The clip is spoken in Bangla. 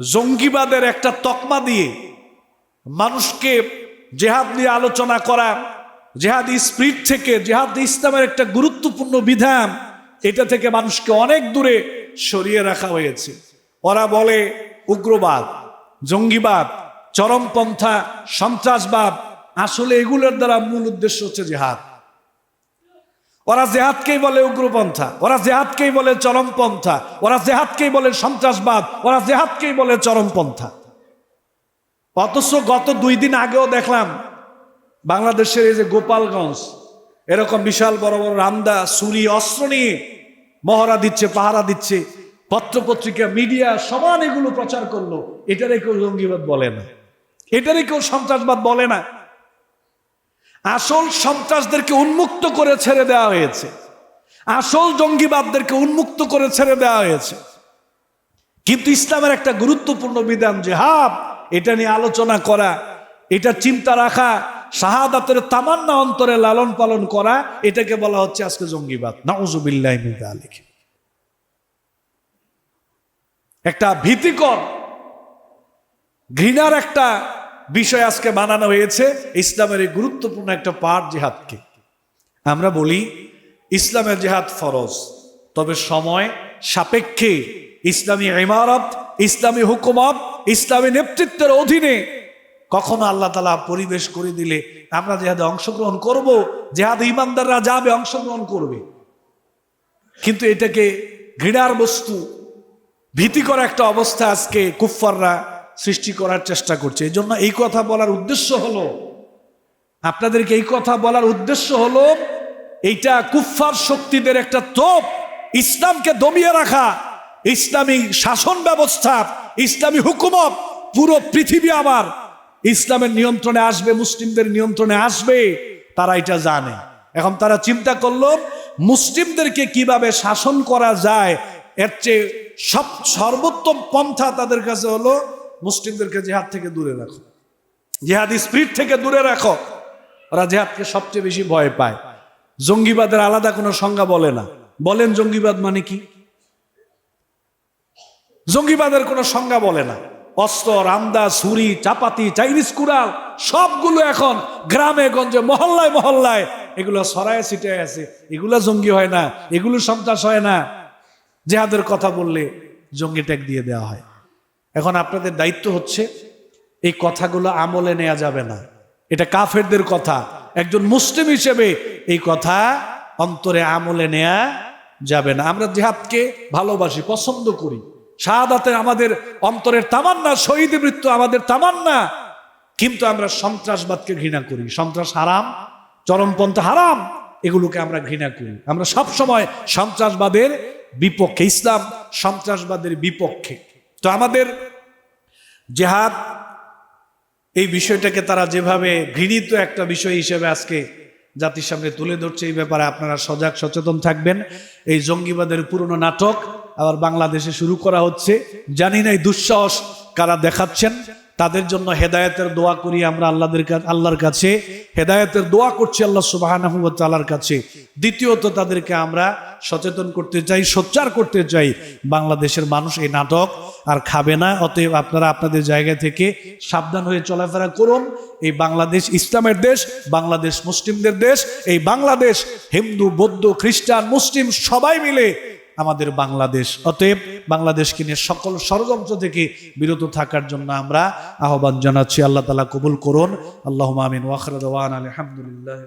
জঙ্গিবাদের একটা তকমা দিয়ে মানুষকে জেহাদ নিয়ে আলোচনা করা, জেহাদ স্প্রিট থেকে, জেহাদ ইসলামের একটা গুরুত্বপূর্ণ বিধান, এটা থেকে মানুষকে অনেক দূরে সরিয়ে রাখা হয়েছে। ওরা বলে, উগ্রবাদ, জঙ্গিবাদ, চরমপন্থা, সন্ত্রাসবাদ, আসলে এগুলোর দ্বারা মূল উদ্দেশ্য হচ্ছে জেহাদ। ওরা জেহাদকেই বলে উগ্রপন্থা, ওরা জেহাদকেই বলে চরমপন্থা, ওরা জেহাদকেই বলে সন্ত্রাসবাদ, ওরা জেহাদকেই বলে চরমপন্থা। অথচ গত দুই দিন আগেও দেখলাম বাংলাদেশের এই যে গোপালগঞ্জ, এরকম বিশাল বড় বড় রান্দা সুরি অস্ত্র নিয়ে মহড়া দিচ্ছে, পাহারা দিচ্ছে, পত্রপত্রিকা, মিডিয়া সমান এগুলো প্রচার করল। এটারে কেউ জঙ্গিবাদ বলে না। এটারে কেউ সন্ত্রাসবাদ বলে না। আসল সন্ত্রাসদেরকে উন্মুক্ত করে ছেড়ে দেওয়া হয়েছে। আসল জঙ্গিবাদদেরকে উন্মুক্ত করে ছেড়ে দেওয়া হয়েছে। কিন্তু ইসলামের একটা গুরুত্বপূর্ণ বিধান, জেহাদ, এটা নিয়ে আলোচনা করা, এটা চিন্তা রাখা, শাহাদাতের তামান্না অন্তরে লালন পালন করা, এটাকে বলা হচ্ছে আজকে জঙ্গিবাদ। নাউজুবিল্লাহ আলিক একটা ভীতিকর, ঘৃণার একটা বিষয় আজকে বানানো হয়েছে ইসলামের এই গুরুত্বপূর্ণ একটা পাঠ জেহাদকে। আমরা বলি ইসলামের জেহাদ ফরজ, তবে সময় সাপেক্ষে ইসলামী ইমারত, ইসলামী হুকুমত, ইসলামী নেতৃত্বের অধীনে কখনো আল্লাহ তালা পরিবেশ করে দিলে আমরা জেহাদে অংশগ্রহণ করব, জেহাদ ইমানদাররা যাবে অংশগ্রহণ করবে। কিন্তু এটাকে ঘৃণার বস্তু, ভীতিকর একটা অবস্থা আজকে কুফফাররা সৃষ্টি করার চেষ্টা করছে। এই জন্য এই কথা বলার উদ্দেশ্য হলো, আপনাদেরকে এই কথা বলার উদ্দেশ্য হলো, এইটা কুফফার শক্তিদের একটা তোপ, ইসলামকে দমিয়ে রাখা, ইসলামী শাসন ব্যবস্থা, ইসলামী হুকুমত, পুরো পৃথিবী আবার ইসলামের নিয়ন্ত্রণে আসবে, মুসলিমদের নিয়ন্ত্রণে আসবে, তারা এটা জানে। এখন তারা চিন্তা করল, মুসলিমদেরকে কীভাবে শাসন করা যায়, এর চেয়ে সব সর্বোত্তম পন্থা তাদের কাছে হলো মুসলিমদেরকে জেহাদ থেকে দূরে রাখো। জেহাদ স্পিরিট থেকে দূরে রাখো। ওরা জেহাদকে সবচেয়ে বেশি ভয় পায়। জঙ্গিবাদের আলাদা কোনো সংজ্ঞা বলে না। বলেন জঙ্গিবাদ মানে কি? জঙ্গিবাদের কোনো সংজ্ঞা বলে না। অস্ত্র, রামদা, ছুরি, চাপাতি, চাইনিজ কুড়াল, সবগুলো এখন গ্রামে, গঞ্জে, মহল্লায় মহল্লায়। এগুলো সরায় ছিটায় আছে। এগুলো জঙ্গি হয় না। এগুলো সন্ত্রাস হয় না। জেহাদের কথা বললে জঙ্গি ট্যাগ দিয়ে দেওয়া হয়। এখন আপনাদের দায়িত্ব হচ্ছে এই কথাগুলো আমলে নেওয়া যাবে না। এটা কাফেরদের কথা। একজন মুসলিম হিসেবে এই কথা অন্তরে আমলে নেয়া যাবে না। আমরা জেহাদকে ভালোবাসি, পছন্দ করি। শাহাদাতের আমাদের অন্তরের তামান্না, শহীদ মৃত্যু আমাদের তামান্না। কিন্তু আমরা সন্ত্রাসবাদকে ঘৃণা করি। সন্ত্রাস হারাম, চরমপন্থা হারাম, এগুলোকে আমরা ঘৃণা করি। আমরা সব সময় সন্ত্রাসবাদের বিপক্ষে, ইসলাম সন্ত্রাসবাদের বিপক্ষে। তো আমাদের জেহাদ এই বিষয়টাকে তারা যেভাবে ঘৃণিত একটা বিষয় হিসেবে আজকে জাতির সামনে তুলে ধরছে, এই ব্যাপারে আপনারা সজাগ, সচেতন থাকবেন। এই জঙ্গিবাদের পুরনো নাটক আবার বাংলাদেশে শুরু করা হচ্ছে। জানি না এই দুঃসাহস কারা দেখাচ্ছেন। তাদের জন্য হেদায়েতের দোয়া করি আমরা আল্লাহদের আল্লাহর কাছে। হেদায়তের দোয়া করছি আল্লাহ সুবাহ কাছে। দ্বিতীয়ত তাদেরকে আমরা সচেতন করতে চাই, সোচ্চার করতে চাই। বাংলাদেশের মানুষ এই নাটক আর খাবে না, অতএব আপনারা আপনাদের জায়গা থেকে সাবধান হয়ে চলাফেরা করুন। এই বাংলাদেশ ইসলামের দেশ, বাংলাদেশ মুসলিমদের দেশ, এই বাংলাদেশ হিন্দু, বৌদ্ধ, খ্রিস্টান, মুসলিম সবাই মিলে আমাদের বাংলাদেশ। অতএব বাংলাদেশকে নিয়ে সকল ষড়যন্ত্র থেকে বিরত থাকার জন্য আমরা আহ্বান জানাচ্ছি, আল্লাহ তালা কবুল করুন। আল্লাহ আমিন। ওয়াখরাদ আলহামদুলিল্লাহ